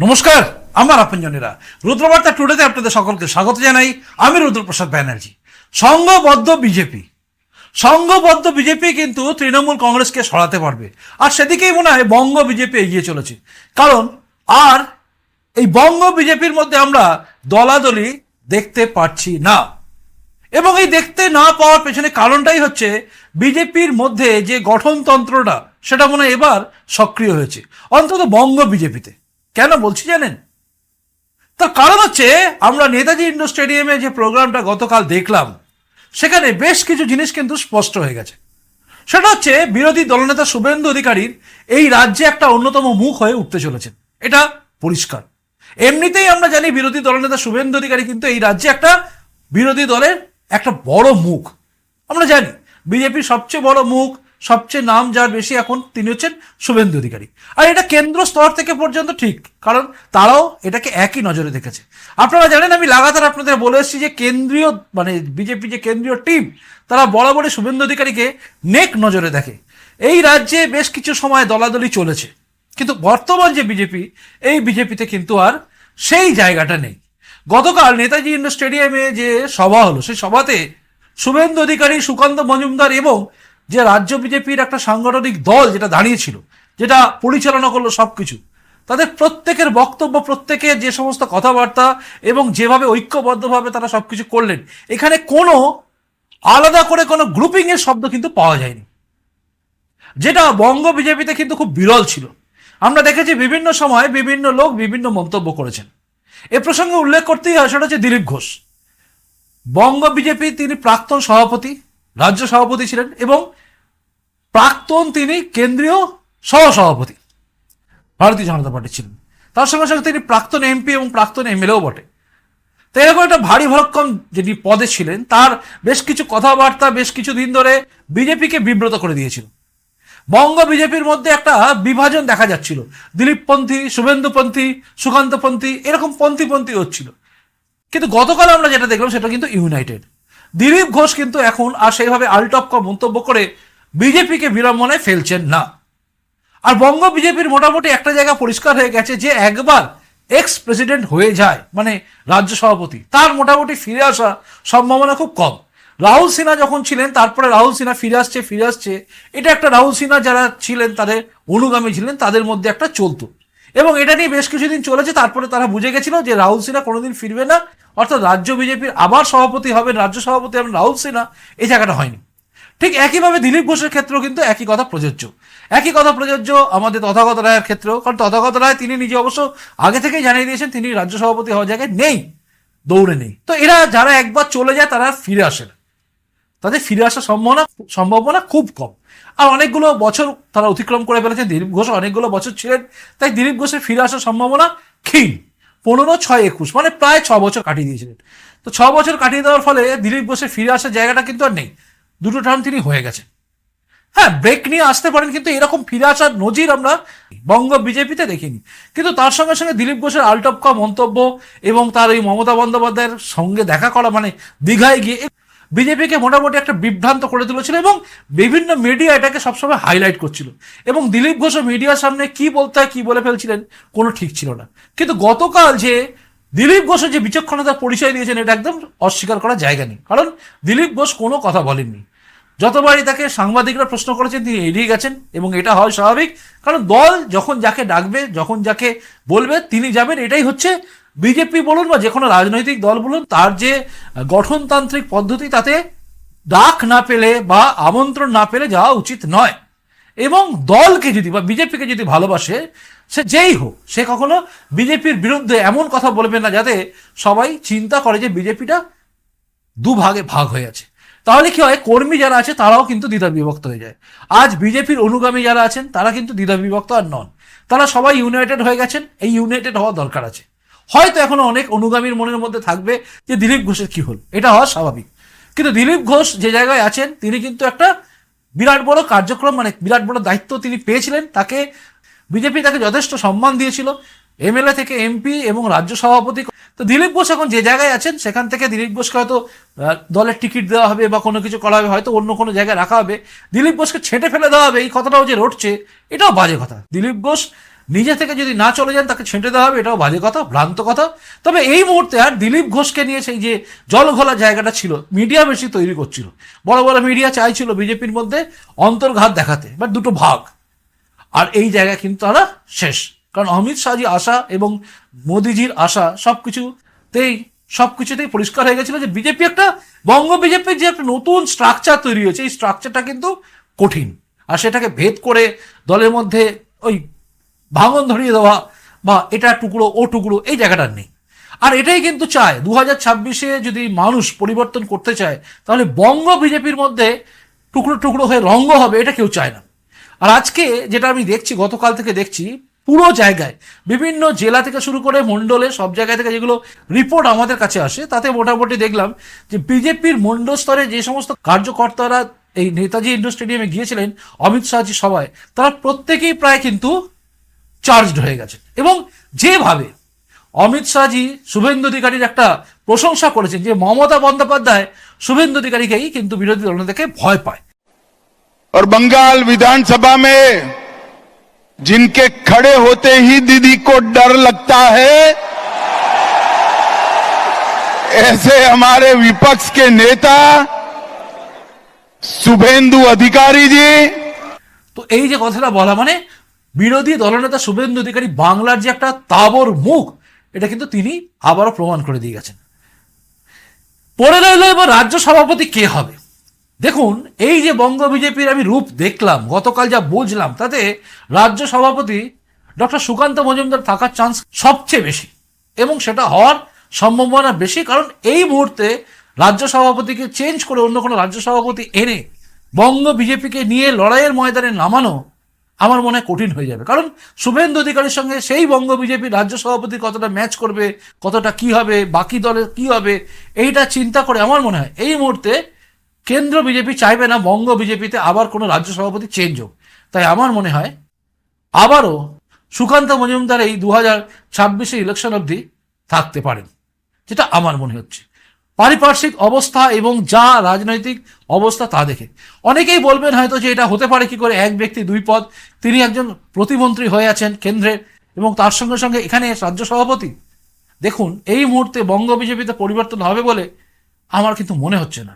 নমস্কার, আমার আপনজনেরা। রুদ্রবার্তা টুডেতে আপনাদের সকলকে স্বাগত জানাই। আমি রুদ্রপ্রসাদ ব্যানার্জি। সংঘবদ্ধ বিজেপি। সংঘবদ্ধ বিজেপি কিন্তু তৃণমূল কংগ্রেসকে সরাতে পারবে। আর সেদিকেই মনে হয় বঙ্গ বিজেপি এগিয়ে চলেছে। কারণ আর এই বঙ্গ বিজেপির মধ্যে আমরা দলাদলি দেখতে পাচ্ছি না। এবং এই দেখতে না পাওয়ার পেছনে কারণটাই হচ্ছে বিজেপির মধ্যে যে গঠনতন্ত্রটা, সেটা মনে হয় এবার সক্রিয় হয়েছে। অন্তত বঙ্গ বিজেপিতে। কেন বলছি জানেন? তার কারণ হচ্ছে, আমরা নেতাজি ইন্ডোর স্টেডিয়ামে যে প্রোগ্রামটা গতকাল দেখলাম, সেখানে বেশ কিছু জিনিস কিন্তু স্পষ্ট হয়ে গেছে। সেটা হচ্ছে, বিরোধী দলনেতা শুভেন্দু অধিকারীর এই রাজ্যে একটা অন্যতম মুখ হয়ে উঠতে চলেছেন। এটা পরিষ্কার। এমনিতেই আমরা জানি, বিরোধী দলনেতা শুভেন্দু অধিকারী কিন্তু এই রাজ্যে একটা বিরোধী দলের একটা বড় মুখ। আমরা জানি, বিজেপির সবচেয়ে বড় মুখ সবচেয়ে নাম যার বেশি এখন তিনি হচ্ছেন শুভেন্দু অধিকারী। আর এটা কেন্দ্র স্তর থেকে পর্যন্ত ঠিক, কারণ তারাও এটাকে একই নজরে দেখেছে। আপনারা জানেন, আমি লাগাতার আপনাদের বলে এসেছি যে কেন্দ্রীয় মানে বিজেপি যে কেন্দ্রীয় টিম, তারা বরাবরই শুভেন্দু অধিকারীকে নেক নজরে দেখে। এই রাজ্যে বেশ কিছু সময় দলাদলি চলেছে, কিন্তু বর্তমান যে বিজেপি, এই বিজেপিতে কিন্তু আর সেই জায়গাটা নেই। গতকাল নেতাজি ইন্ডোর স্টেডিয়ামে যে সভা হলো, সেই সভাতে শুভেন্দু অধিকারী, সুকান্ত মজুমদার এবং যে রাজ্য বিজেপির একটা সাংগঠনিক দল যেটা দাঁড়িয়েছিল, যেটা পরিচালনা করল সবকিছু, তাদের প্রত্যেকের বক্তব্য প্রত্যেকের যে সমস্ত কথাবার্তা এবং যেভাবে ঐক্যবদ্ধভাবে তারা সবকিছু করলেন, এখানে কোনো আলাদা করে কোনো গ্রুপিং এর শব্দ কিন্তু পাওয়া যায়নি। যেটা বঙ্গ বিজেপিতে কিন্তু খুব বিরল ছিল। আমরা দেখেছি বিভিন্ন সময় বিভিন্ন লোক বিভিন্ন মন্তব্য করেছেন। এ প্রসঙ্গে উল্লেখ করতেই হয়, সেটা হচ্ছে দিলীপ ঘোষ। বঙ্গ বিজেপি, তিনি প্রাক্তন সভাপতি রাজ্য সভাপতি ছিলেন এবং প্রাক্তন তিনি কেন্দ্রীয় সহসভাপতি। ভারতীয় জনতা পার্টি ছিলেন। তার সঙ্গে সঙ্গে তিনি প্রাক্তন এমপি এবং প্রাক্তন এমএলএও বটে। তো এরকম একটা ভারী ভরক্ষম যিনি পদে ছিলেন, তার বেশ কিছু কথাবার্তা বেশ কিছু দিন ধরে বিজেপিকে বিব্রত করে দিয়েছিল। বঙ্গ বিজেপির মধ্যে একটা বিভাজন দেখা যাচ্ছিল। দিলীপপন্থী, শুভেন্দুপন্থী, সুকান্তপন্থী, এরকম পন্থী পন্থী হচ্ছিল। কিন্তু গতকাল আমরা যেটা দেখলাম সেটা কিন্তু ইউনাইটেড। দিলীপ ঘোষ কিন্তু এখন আর সেইভাবে আলটপকা মন্তব্য করে বিজেপিকে বিড়ম্বনায় ফেলছেন না। আর বঙ্গ বিজেপির মোটামুটি একটা জায়গা পরিষ্কার হয়ে গেছে যে একবার এক্স প্রেসিডেন্ট হয়ে যায় মানে রাজ্য সভাপতি, তার মোটামুটি ফিরে আসা সম্ভাবনা খুব কম। রাহুল সিনহা যখন ছিলেন, তারপরে রাহুল সিনহা ফিরে আসছে ফিরে আসছে, এটা একটা রাহুল সিনহা যারা ছিলেন, তাদের অনুগামী ছিলেন, তাদের মধ্যে একটা চলতো। এবং এটা নিয়ে বেশ কিছুদিন চলেছে, তারপরে তারা বুঝে গেছিল যে রাহুল সিনহা কোনোদিন ফিরবে না অর্থাৎ রাজ্য বিজেপির আবার সভাপতি হবেন, রাজ্য সভাপতি হবেন রাহুল সিনহা, এই জায়গাটা হয়নি। ঠিক একইভাবে দিলীপ ঘোষের ক্ষেত্রেও কিন্তু একই কথা প্রযোজ্য। একই কথা প্রযোজ্য আমাদের তথাগত রায়ের ক্ষেত্রেও, কারণ তথাগত রায় তিনি নিজে অবশ্য আগে থেকেই জানিয়ে দিয়েছেন, তিনি রাজ্য সভাপতি হওয়ার জায়গায় নেই, দৌড়ে নেই। তো এরা যারা একবার চলে যায়, তারা ফিরে আসে না। তাদের ফিরে আসার সম্ভাবনা সম্ভাবনা খুব কম। আর অনেকগুলো বছর তারা অতিক্রম করে ফেলেছেন, দিলীপ ঘোষ অনেকগুলো বছর ছিলেন, তাই দিলীপ ঘোষের ফিরে আসার সম্ভাবনা ক্ষীণ। পনেরো, ছয়, একুশ মানে প্রায় ছ বছর কাটিয়ে দিয়েছিলেন। তো ছ বছর কাটিয়ে দেওয়ার ফলে দিলীপ বোসের ফিরে আসার জায়গাটা কিন্তু আর নেই। দুটো টার্ম তিনি হয়ে গেছেন। হ্যাঁ ব্রেক নিয়ে আসতে পারেন, কিন্তু এরকম ফিরে আসার নজির আমরা বঙ্গ বিজেপিতে দেখিনি। কিন্তু তার সঙ্গে সঙ্গে দিলীপ ঘোষের আলটপকা মন্তব্য এবং তার এই মমতা বন্দ্যোপাধ্যায়ের সঙ্গে দেখা করা মানে দীঘায় গিয়ে বিজেপিকে মোটামুটি একটা বিভ্রান্ত করে তুলেছিল এবং বিভিন্ন মিডিয়া এটাকে সবসময় হাইলাইট করছিল। এবং দিলীপ ঘোষও মিডিয়ার সামনে কি বলতে হয়, কি বলে ফেলছিলেন, কোনো ঠিক ছিল না। কিন্তু গতকাল যে দিলীপ ঘোষের যে বিচক্ষণতার পরিচয় দিয়েছেন, এটা একদম অস্বীকার করার জায়গা নেই। কারণ দিলীপ ঘোষ কোনো কথা বলেননি। যতবারই তাকে সাংবাদিকরা প্রশ্ন করেছেন, তিনি এড়িয়ে গেছেন এবং এটা হয় স্বাভাবিক। কারণ দল যখন যাকে ডাকবে, যখন যাকে বলবে, তিনি যাবেন, এটাই হচ্ছে বিজেপি বলুন বা যে কোনো রাজনৈতিক দল বলুন, তার যে গঠনতান্ত্রিক পদ্ধতি, তাতে ডাক না পেলে বা আমন্ত্রণ না পেলে যাওয়া উচিত নয়। এবং দলকে যদি বা বিজেপিকে যদি ভালোবাসে, সে যেই হোক, সে কখনো বিজেপির বিরুদ্ধে এমন কথা বলবে না, যাতে সবাই চিন্তা করে যে বিজেপিটা দুভাগে ভাগ হয়ে আছে। তাহলে কি হয়, কর্মী যারা আছে, তারাও কিন্তু দ্বিধা বিভক্ত হয়ে যায়। আজ বিজেপির অনুগামী যারা আছেন, তারা কিন্তু দ্বিধা বিভক্ত আর নন। তারা সবাই ইউনাইটেড হয়ে গেছেন, এই ইউনাইটেড হওয়া দরকার আছে। হয়তো এখনও অনেক অনুগামীর মনের মধ্যে থাকবে যে দিলীপ ঘোষের কি হল। এটা হওয়া স্বাভাবিক। কিন্তু দিলীপ ঘোষ যে জায়গায় আছেন, তিনি কিন্তু একটা বিরাট বড় কার্যক্রম মানে বিরাট বড় দায়িত্ব তিনি পেয়েছিলেন। তাকে বিজেপি তাকে যথেষ্ট সম্মান দিয়েছিল, এমএলএ থেকে এমপি এবং রাজ্য সভাপতি। তো দিলীপ ঘোষ এখন যে জায়গায় আছেন, সেখান থেকে দিলীপ ঘোষকে হয়তো দলের টিকিট দেওয়া হবে বা কোনো কিছু করা হবে, হয়তো অন্য কোনো জায়গায় রাখা হবে। দিলীপ ঘোষকে ছেঁটে ফেলে দেওয়া হবে, এই কথাটাও যে রটছে, এটাও বাজে কথা। দিলীপ ঘোষ নিজে থেকে যদি না চলে যান, তাকে ছেঁটে দেওয়া হবে, এটাও বাজে কথা, ভ্রান্ত কথা। তবে এই মুহূর্তে আর দিলীপ ঘোষকে নিয়ে সেই যে জল ঘোলা জায়গাটা ছিল, মিডিয়া বেশি তৈরি করছিল। বড় বড় মিডিয়া চাইছিল বিজেপির মধ্যে অন্তর্ঘাত দেখাতে, বাট দুটো ভাগ। আর এই জায়গায় কিন্তু তারা শেষ। কারণ অমিত শাহজি আশা এবং মোদিজির আশা সব কিছুতেই সব কিছুতেই পরিষ্কার হয়ে গেছিল যে বিজেপি একটা বঙ্গ বিজেপির যে একটা নতুন স্ট্রাকচার তৈরি হয়েছে, এই স্ট্রাকচারটা কিন্তু কঠিন। আর সেটাকে ভেদ করে দলের মধ্যে ওই ভাঙন ধরিয়ে দেওয়া বা এটা টুকরো, ও টুকরো, এই জায়গাটার নেই। আর এটাই কিন্তু চায় দু হাজার ছাব্বিশে যদি মানুষ পরিবর্তন করতে চায়, তাহলে বঙ্গ বিজেপির মধ্যে টুকরো টুকরো হয়ে রঙ্গ হবে, এটা কেউ চায় না। আর আজকে যেটা আমি দেখছি, গতকাল থেকে দেখছি, পুরো জায়গায়, বিভিন্ন জেলা থেকে শুরু করে মণ্ডলে, সব জায়গা থেকে যেগুলো রিপোর্ট আমাদের কাছে আসে, তাতে মোটামুটি দেখলাম যে বিজেপির মণ্ডল স্তরে যে সমস্ত কার্যকর্তারা এই নেতাজি ইন্ডোর স্টেডিয়ামে গিয়েছিলেন, অমিত শাহজি সবাই তারা প্রত্যেকেই প্রায় কিন্তু চার্জড হয়ে গেছে এবং যেভাবে অমিত শাহজি শুভেন্দু অধিকারীর একটা প্রশংসা করেছেন যে মমতা বন্দ্যোপাধ্যায় শুভেন্দু অধিকারীকেই কিন্তু বিরোধী দল থেকে ভয় পায় और बंगाल विधानसभा में जिनके खड़े होते ही दीदी को डर लगता है ऐसे हमारे विपक्ष के नेता शुभेंदु अधिकारी जी তো এই যে কথাটা বলা মানে বিরোধী দলনেতা শুভেন্দু অধিকারী বাংলার যে একটা তাবর মুখ, এটা কিন্তু তিনি আবারও প্রমাণ করে দিয়ে গেছেন। পরে রইল এবার রাজ্য সভাপতি কে হবে? দেখুন, এই যে বঙ্গ বিজেপির আমি রূপ দেখলাম, গতকাল যা বুঝলাম, তাতে রাজ্য সভাপতি ডক্টর সুকান্ত মজুমদার থাকার চান্স সবচেয়ে বেশি। এবং সেটা হওয়ার সম্ভাবনা বেশি, কারণ এই মুহূর্তে রাজ্য সভাপতিকে চেঞ্জ করে অন্য কোনো রাজ্য সভাপতি এনে বঙ্গ বিজেপিকে নিয়ে লড়াইয়ের ময়দানে নামানো আমার মনে কঠিন হয়ে যাবে। কারণ শুভেন্দু অধিকারীর সঙ্গে সেই বঙ্গ বিজেপির রাজ্য সভাপতি কতটা ম্যাচ করবে, কতটা কি হবে, বাকি দলের কি হবে, এইটা চিন্তা করে আমার মনে হয় এই মুহূর্তে কেন্দ্র বিজেপি চাইবে না, বঙ্গ বিজেপিতে আবার কোনো রাজ্য সভাপতি চেঞ্জ হোক। তাই আমার মনে হয় আবারও সুকান্ত মজুমদার এই দু হাজার ছাব্বিশে ইলেকশন অবধি থাকতে পারেন, যেটা আমার মনে হচ্ছে। পারিপার্শ্বিক অবস্থা এবং যা রাজনৈতিক অবস্থা তা দেখে। অনেকেই বলবেন হয়তো যে এটা হতে পারে কি করে এক ব্যক্তি, দুই পদ, তিনি একজন প্রতিমন্ত্রী হয়ে আছেন কেন্দ্রের এবং তার সঙ্গে সঙ্গে এখানে রাজ্য সভাপতি। দেখুন, এই মুহূর্তে বঙ্গ বিজেপিতে পরিবর্তন হবে বলে আমার কিন্তু মনে হচ্ছে না।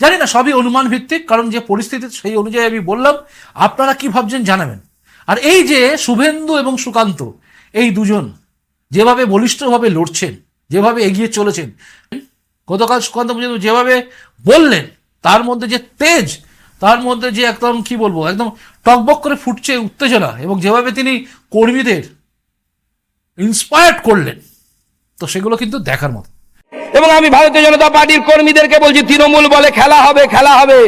জানি না, সবই অনুমান ভিত্তিক, কারণ যে পরিস্থিতি সেই অনুযায়ী আমি বললাম, আপনারা কি ভাবছেন জানাবেন। আর এই যে শুভেন্দু এবং সুকান্ত, এই দুজন যেভাবে বলিষ্ঠভাবে লড়ছেন, যেভাবে এগিয়ে চলেছেন, গতকাল সুকান্ত যেভাবে বললেন তার মধ্যে যে তেজ, তার মধ্যে যে একদম কি বলব, একদম টকবক করে ফুটছে উত্তেজনা, এবং যেভাবে তিনি কর্মীদের ইন্সপায়ার্ড করলেন, তো সেগুলো কিন্তু দেখার মতো। এবং আমি ভারতীয় জনতা পার্টির কর্মীদেরকে বলছি, তৃণমূল বলে খেলা হবে খেলা হবে।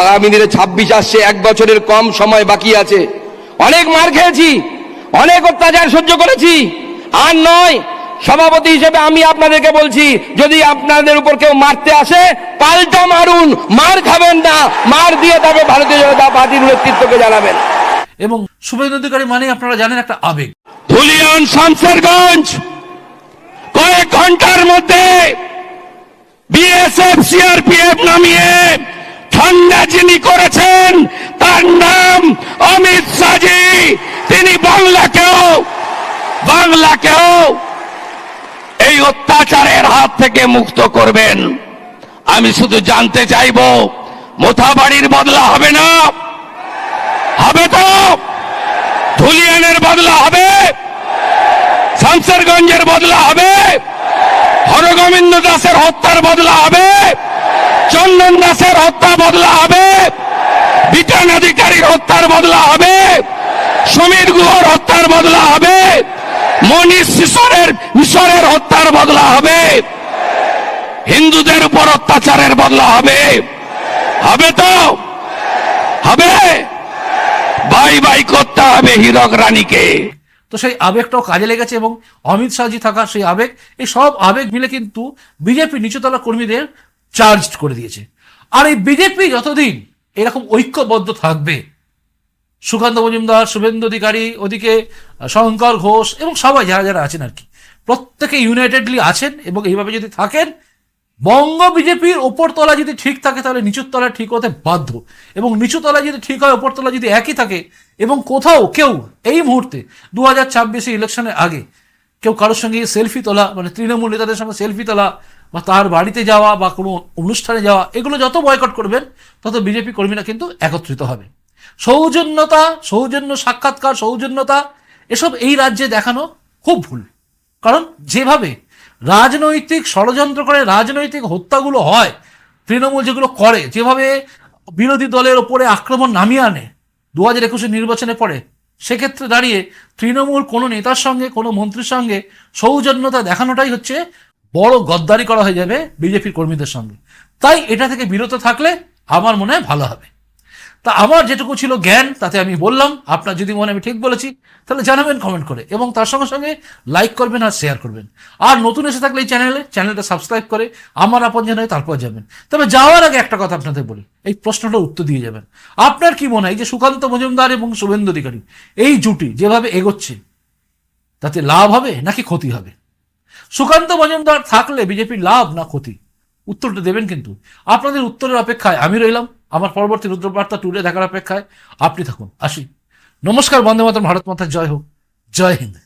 আগামী দিনে ছাব্বিশ আসছে, এক বছরের কম সময় বাকি আছে। অনেক মার খেয়েছি, অনেক অত্যাচার সহ্য করেছি। আর নয় সভাপতি হিসেবে আমি আপনাদেরকে বলছি যদি আপনাদের উপর কেউ মারতে আসে পাল্টা মারুন মার খাবেন না মার দিয়ে তবে ভারতীয় জনতা পার্টির নেতৃত্বকে জানাবেন। এবং শুভেন্দু অধিকারী মানে আপনারা জানেন একটা আবেগ। ধুলিয়ান শামসেরগঞ্জ কয়েক ঘণ্টার মধ্যে বিএসএফ সিআরপিএফ নামিয়ে ঠান্ডা যিনি করেছেন তার নাম অমিত শাহজি। তিনি বাংলাকেও বাংলাকেও অত্যাচারের হাত থেকে মুক্ত করবেন। আমি শুধু জানতে চাইব, মোথাবাড়ির বদলা হবে না? হবে তো? ধুলিয়ানের বদলা হবে? শামসেরগঞ্জের বদলা হবে? হরগোবিন্দ দাসের হত্যার বদলা হবে? চন্দন দাসের হত্যা বদলা হবে? বিটান অধিকারীর হত্যার বদলা হবে? সমীর গুহর হত্যার বদলা হবে? মনীষ শিশরের মিশরের হত্যার বদলা হবে। হিন্দুদের উপর অত্যাচারের বদলা হবে। হবে তো? হবে। বাই বাই করতে হবে হীরক রানীকে। তো সেই আবেগটাও কাজে লেগেছে এবং অমিত শাহজি থাকার সেই আবেগ, এই সব আবেগ মিলে কিন্তু বিজেপি নিচুতলা কর্মীদের চার্জ করে দিয়েছে। আর এই বিজেপি যতদিন এরকম ঐক্যবদ্ধ থাকবে সুকান্ত মজুমদার, শুভেন্দু অধিকারী, ওদিকে শঙ্কর ঘোষ এবং সবাই যারা যারা আছেন আর কি। প্রত্যেকে ইউনাইটেডলি আছেন এবং এইভাবে যদি থাকেন, বঙ্গ বিজেপির ওপর তলা যদি ঠিক থাকে, তাহলে নিচুর তলা ঠিক হতে বাধ্য। এবং নিচু তলা যদি ঠিক হয় ওপর তলা যদি একই থাকে, এবং কোথাও কেউ এই মুহূর্তে দু হাজার ছাব্বিশে ইলেকশনের আগে কেউ কারোর সঙ্গে সেলফি তোলা মানে তৃণমূল নেতাদের সঙ্গে সেলফি তোলা, বা তার বাড়িতে যাওয়া, বা কোনো অনুষ্ঠানে যাওয়া, এগুলো যত বয়কট করবেন, তত বিজেপি কর্মীরা কিন্তু একত্রিত হবে। সৌজন্যতা, সৌজন্য সাক্ষাৎকার, সৌজন্যতা, এসব এই রাজ্যে দেখানো খুব ভুল। কারণ যেভাবে রাজনৈতিক ষড়যন্ত্র করে রাজনৈতিক হত্যাগুলো হয়, তৃণমূল যেগুলো করে, যেভাবে বিরোধী দলের ওপরে আক্রমণ নামিয়ে আনে দু হাজার একুশে নির্বাচনে পরে সেক্ষেত্রে দাঁড়িয়ে তৃণমূল কোনো নেতার সঙ্গে, কোনো মন্ত্রীর সঙ্গে সৌজন্যতা দেখানোটাই হচ্ছে বড় গদ্দারি করা হয়ে যাবে বিজেপির কর্মীদের সঙ্গে। তাই এটা থেকে বিরত থাকলে আমার মনে হয় ভালো হবে। তা আমার যেটুকু ছিল জ্ঞান, তাতে আমি বললাম, আপনার যদি মনে আমি ঠিক বলেছি, তাহলে জানাবেন কমেন্ট করে। এবং তার সঙ্গে সঙ্গে লাইক করবেন আর শেয়ার করবেন। আর নতুন এসে থাকলে এই চ্যানেলে চ্যানেলটা সাবস্ক্রাইব করে আমার আপন জানায় তারপর যাবেন। তবে যাওয়ার আগে একটা কথা আপনাদের বলি, এই প্রশ্নটার উত্তর দিয়ে যাবেন। আপনার কি মনে হয় যে সুকান্ত মজুমদার এবং শুভেন্দু অধিকারী, এই জুটি যেভাবে এগোচ্ছে, তাতে লাভ হবে নাকি ক্ষতি হবে? সুকান্ত মজুমদার থাকলে বিজেপির লাভ না ক্ষতি? উত্তরটা দেবেন কিন্তু। আপনাদের উত্তরের অপেক্ষায় আমি রইলাম। আমার পরবর্তী রুদ্রবার্তা টুরে দেখার অপেক্ষায় আপনি থাকুন। আসি। নমস্কার, বন্দে মাতরম, ভারত মাথায় জয় হোক। জয় হিন্দ।